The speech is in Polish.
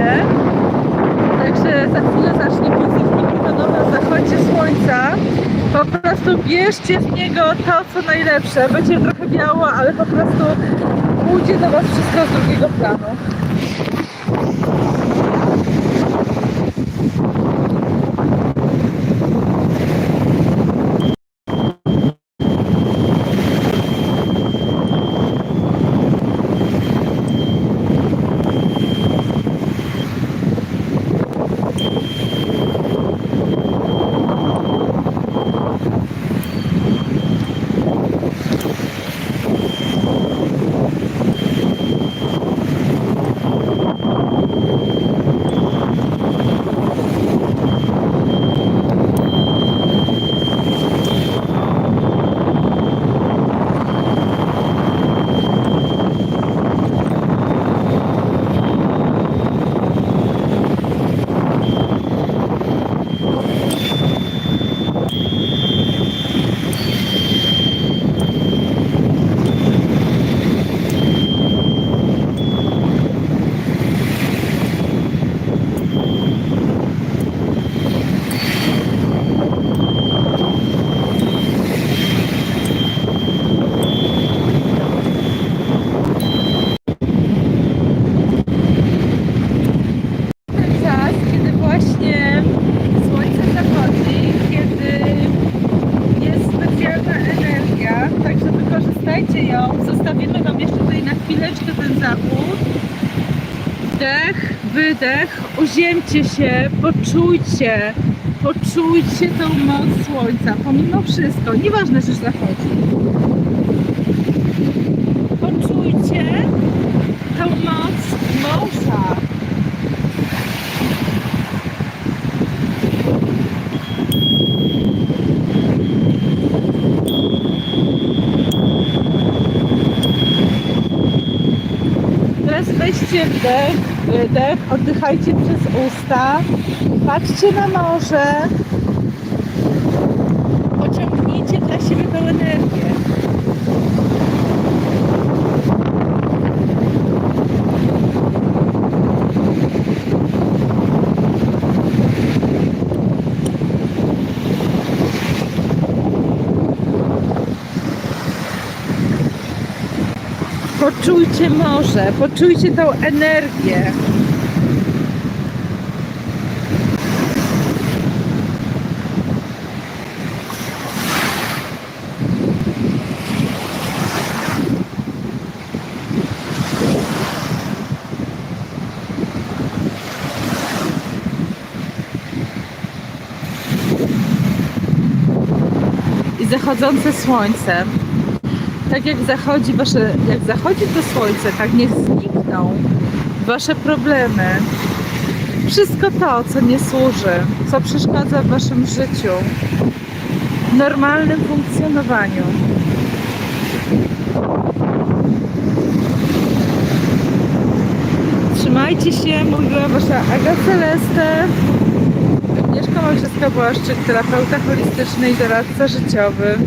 wstaje. Także za chwilę zacznie pozytnik to na zachodzie słońca. Po prostu bierzcie z niego to, co najlepsze. Będzie trochę biało, ale po prostu pójdzie do Was wszystko z drugiego planu. Wykorzystajcie ją. Zostawimy Wam jeszcze tutaj na chwileczkę ten zachód. Wdech, wydech, uziemcie się, poczujcie, poczujcie tą moc słońca, pomimo wszystko, nieważne, że zachodzi. Poczujcie tą moc morza. Weźcie wdech, wydech, oddychajcie przez usta, patrzcie na morze, pociągnijcie dla siebie tą energię. Poczujcie morze, poczujcie tą energię. Zachodzące słońce tak jak zachodzi wasze, jak zachodzi to słońce, tak niech znikną wasze problemy. Wszystko to, co nie służy, co przeszkadza w waszym życiu, normalnym funkcjonowaniu. Trzymajcie się, mówiła wasza Aga Celeste. Agnieszka Malczewska-Błaszczyk, terapeuta holistyczny i doradca życiowy.